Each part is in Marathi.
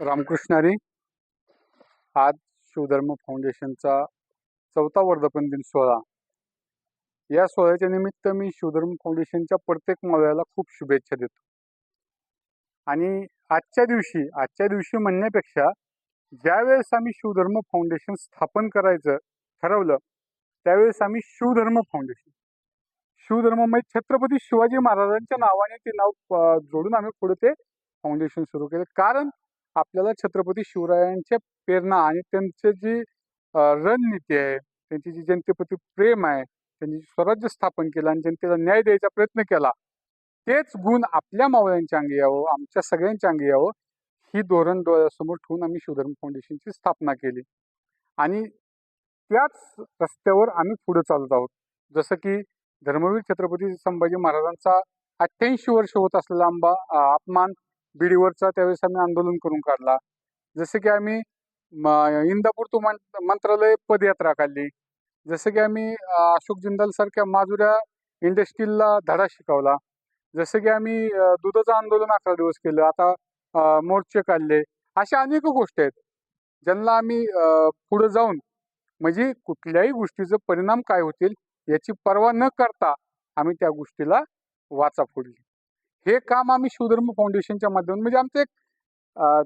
रामकृष्णारी आज शिवधर्म फाउंडेशनचा चौथा वर्धापन दिन सोहळा. या सोहळ्याच्या निमित्त मी शिवधर्म फाउंडेशनच्या प्रत्येक मावळ्याला खूप शुभेच्छा देतो. आणि आजच्या दिवशी आजच्या दिवशी म्हणण्यापेक्षा ज्यावेळेस आम्ही शिवधर्म फाउंडेशन स्थापन करायचं ठरवलं त्यावेळेस आम्ही शिवधर्म फाउंडेशन शिवधर्म म्हणजे छत्रपती शिवाजी महाराजांच्या नावाने ते नाव जोडून आम्ही पुढे ते फाउंडेशन सुरू केलं. कारण आपल्याला छत्रपती शिवरायांच्या प्रेरणा आणि त्यांचे जी रणनीती आहे त्यांची जी जनतेप्रती प्रेम आहे त्यांनी स्वराज्य स्थापन केलं आणि जनतेला न्याय द्यायचा प्रयत्न केला तेच गुण आपल्या मावळ्यांच्या अंगी यावं आमच्या सगळ्यांच्या अंगी यावं ही धोरण डोळ्यासमोर ठेवून आम्ही शिवधर्म फाउंडेशनची स्थापना केली. आणि त्याच रस्त्यावर आम्ही पुढे चालत आहोत. जसं की धर्मवीर छत्रपती संभाजी महाराजांचा अठ्ठ्याऐंशी वर्ष होत असलेला आंबा अपमान बीडीवरचा त्यावेळेस आम्ही आंदोलन करून काढला. जसं की आम्ही म- इंदापूर तो मंत्रालय पदयात्रा काढली. जसं की आम्ही अशोक जिंदाल सारख्या माजुऱ्या इंडस्ट्रीला धडा शिकवला. जसं की आम्ही दुधाचं आंदोलन अकरा दिवस केलं. आता मोर्चे काढले. अशा अनेक गोष्टी आहेत ज्यांना आम्ही पुढे जाऊन म्हणजे कुठल्याही गोष्टीचं परिणाम काय होतील याची पर्वा न करता आम्ही त्या गोष्टीला वाचा फोडली हे काम आम्ही शिवधर्म फाउंडेशनच्या माध्यमातून म्हणजे आमचं एक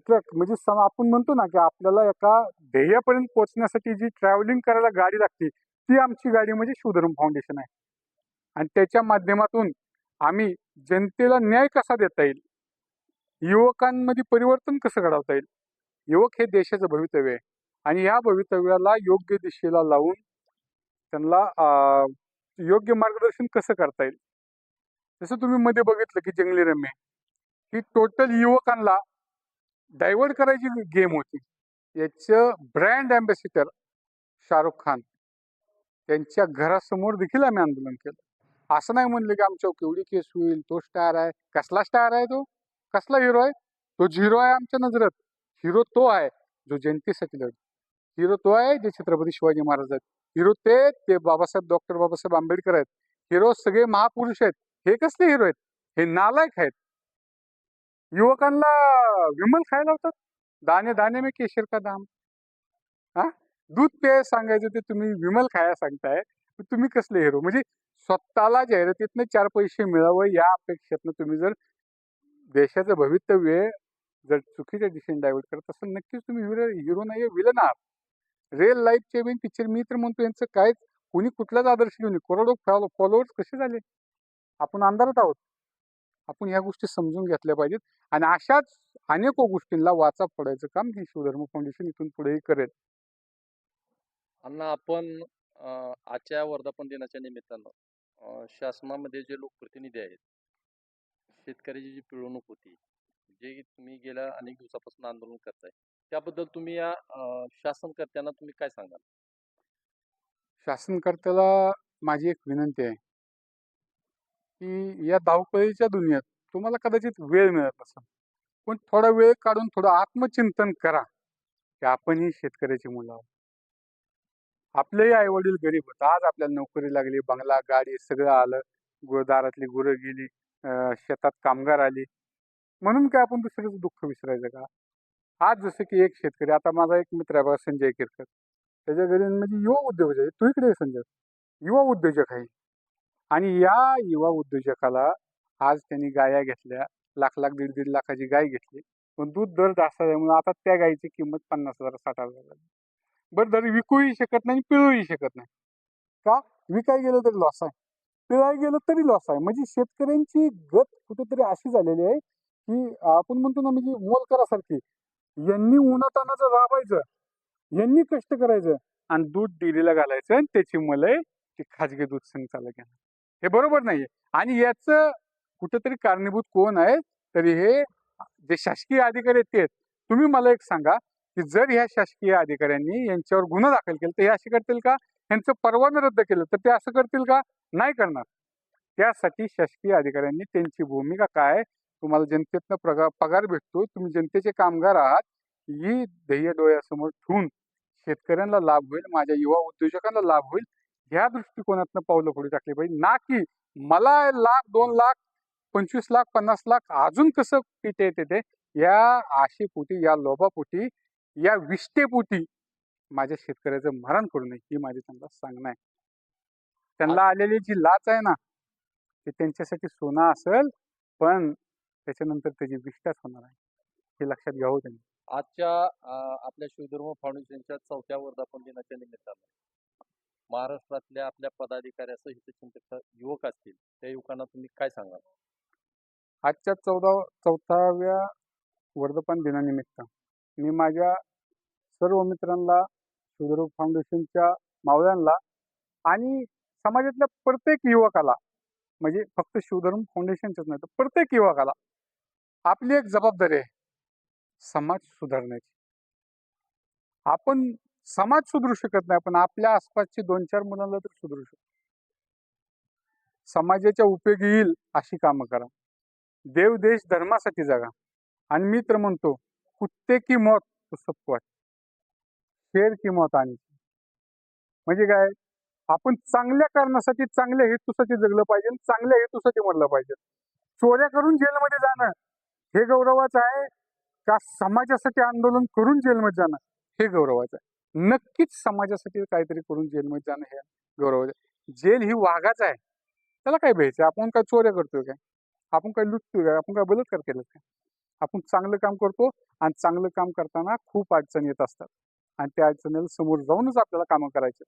ट्रक म्हणजे आपण म्हणतो ना की आपल्याला एका ध्येयापर्यंत पोहोचण्यासाठी जी ट्रॅव्हलिंग करायला गाडी लागते ती आमची गाडी म्हणजे शिवधर्म फाउंडेशन आहे. आणि त्याच्या माध्यमातून आम्ही जनतेला न्याय कसा देता येईल? युवकांमध्ये परिवर्तन कसं घडवता येईल? युवक हे देशाचं भवितव्य आहे. आणि या भवितव्याला योग्य दिशेला लावून त्यांना योग्य मार्गदर्शन कसं करता येईल? जसं तुम्ही मध्ये बघितलं की जंगली रम्य ही टोटल युवकांना डायव्हर्ट करायची गेम होती. याचं ब्रँड अँबॅसिडर शाहरुख खान. त्यांच्या घरासमोर देखील आम्ही आंदोलन केलं. असं नाही म्हणलं की आमच्यावर केवढी केस होईल तो स्टार आहे. कसला स्टार आहे तो? कसला हिरो आहे? तो झिरो आहे आमच्या नजरेत. हिरो तो आहे जो जनतेसाठी लढ हिरो तो आहे जे छत्रपती शिवाजी महाराज आहेत. हिरो ते ते बाबासाहेब डॉक्टर बाबासाहेब आंबेडकर आहेत. हिरो सगळे महापुरुष आहेत. हे कसले हिरो आहेत? हे नालायक आहेत. युवकांना विमल खायला होतात दाणे दाणे मी केशर का दाम? हा? दूध प्याय सांगायचं ते तुम्ही विमल खाया सांगताय तुम्ही कसले हिरो म्हणजे स्वतःला जाहिरातीतनं चार पैसे मिळावं या अपेक्षेतनं तुम्ही जर देशाचं भवितव्य जर चुकीच्या दिशेने डायव्हर्ट करत असाल नक्कीच तुम्ही हिरो हिरो नाही विलन आहात. रिअल लाईफचे बिन पिक्चर मी तर म्हणतो यांचं काय कोणी कुठलाच आदर्श घेऊन करोडो फॉलोअर्स कसे झाले? आपण अंधारात आहोत. आपण ह्या गोष्टी समजून घेतल्या पाहिजेत. आणि अशाच अनेक गोष्टींना वाचा फोडायचं काम हे शिवधर्म फाउंडेशन इथून पुढेही करेल. अण्णा आपण आजच्या वर्धापन दिनाच्या निमित्तानं शासनामध्ये जे लोकप्रतिनिधी आहेत शेतकऱ्याची जी पिळवणूक होती जे तुम्ही गेल्या अनेक दिवसापासून आंदोलन करताय त्याबद्दल तुम्ही या शासनकर्त्यांना तुम्ही काय सांगाल? शासनकर्त्याला माझी एक विनंती आहे. की या धावपळीच्या दुनियेत तुम्हाला कदाचित वेळ मिळत असेल पण थोडा वेळ काढून थोडं आत्मचिंतन करा की आपणही शेतकऱ्याची मुलं आहोत. आपलेही आई वडील गरीब होत. आज आपल्याला नोकरी लागली बंगला गाडी सगळं आलं. गुरुदारातली गुरं गेली शेतात कामगार आली. म्हणून काय आपण दुसऱ्याचं दुःख विसरायचं का? आज जसं की एक शेतकरी आता माझा एक मित्र आहे बघा संजय किरकर. त्याच्या घरी म्हणजे युवा उद्योजक आहे. तू इकडे संजय. युवा उद्योजक आहे. आणि या युवा उद्योजकाला आज त्यांनी गाया घेतल्या. लाख लाख दीड दीड लाखाची गाय घेतली. पण दूध दर जास्त झाल्यामुळे आता त्या गायीची किंमत पन्नास हजार साठ हजार झाली. बरं दर विकूही शकत नाही पिळूही शकत नाही. का? विकाय गेलं तरी लॉस आहे. पिळाय गेलं तरी लॉस आहे. म्हणजे शेतकऱ्यांची गत कुठेतरी अशी झालेली आहे की आपण म्हणतो ना म्हणजे मोलकरासारखी. यांनी उन्हातानाचं राबायचं. यांनी कष्ट करायचं. आणि दूध डेअरीला घालायचं आणि त्याची मलय ते खाजगी दूध संघ चालू घेणार हे बरोबर नाहीये. आणि याचं कुठेतरी कारणीभूत कोण आहे तरी हे जे शासकीय अधिकारी आहेत ते आहेत. तुम्ही मला एक सांगा की जर ह्या शासकीय अधिकाऱ्यांनी यांच्यावर गुन्हा दाखल केला तर हे असे करतील का? यांचं परवाना रद्द केलं तर ते असं करतील का? नाही करणार. त्यासाठी शासकीय अधिकाऱ्यांनी त्यांची भूमिका काय तुम्हाला जनतेतनं प्रगा पगार भेटतो तुम्ही जनतेचे कामगार आहात ही ध्येय डोळ्यासमोर ठेवून शेतकऱ्यांना लाभ होईल माझ्या युवा उद्योजकांना लाभ होईल ह्या दृष्टिकोनातनं पावलं पुढे टाकली पाहिजे. ना की मला लाख दोन लाख पंचवीस लाख पन्नास लाख अजून कसं पिते येते ते या आशेपोटी या लोभापोटी या विष्टेपोटी माझ्या शेतकऱ्याचं मरण करू नये ही माझी त्यांना सांगणं आहे. त्यांना आलेली जी लाच आहे ना ती त्यांच्यासाठी सोनं असेल पण त्याच्यानंतर त्याची विष्टाच होणार आहे. हे लक्षात घ्यावं त्यांनी. आजच्या आपल्या शिवधर्म फाउंडेशनच्या चौथ्या वर्धापन दिनाच्या निमित्तानं. महाराष्ट्रातल्या आपल्या पदाधिकाऱ्याचं हितचिंतक युवक असतील त्या युवकांना तुम्ही काय सांगाल? आजच्या चौदा चौथाव्या वर्धापन दिनानिमित्त मी माझ्या सर्व मित्रांना सुदर्भ फाउंडेशनच्या मावळ्यांना आणि समाजातल्या प्रत्येक युवकाला म्हणजे फक्त शिवधर्म फाउंडेशनच्याच नाही तर प्रत्येक युवकाला आपली एक जबाबदारी आहे समाज सुधारण्याची. आपण समाज सुधरू शकत नाही. पण आपल्या आसपासची दोन चार मुलांना तर सुधरू शकतो. समाजाच्या उपयोगी येईल अशी कामं करा. देव देश धर्मासाठी जगा. आणि मी तर म्हणतो कुत्ते की मौत तो सबको आहे. शेर की मौत आणि म्हणजे काय? आपण चांगल्या कारणासाठी चांगल्या हेतूसाठी जगलं पाहिजे चांगल्या हेतूसाठी मरलं पाहिजे. चोऱ्या करून जेलमध्ये जाणं हे गौरवाचं आहे का? समाजासाठी आंदोलन करून जेलमध्ये जाणं हे गौरवाचं आहे. नक्कीच समाजासाठी काहीतरी करून जेलमध्ये जाणं हे गौरवाचं जेल ही वाघाच आहे. त्याला काय भ्यायचं? आपण काय चोऱ्या करतोय काय? आपण काय लुटतोय काय? आपण काय बलात्कार केलं काय? आपण चांगलं काम करतो आणि चांगलं काम करताना खूप अडचणी येत असतात. आणि त्या अडचणीला समोर जाऊनच आपल्याला कामं करायचे.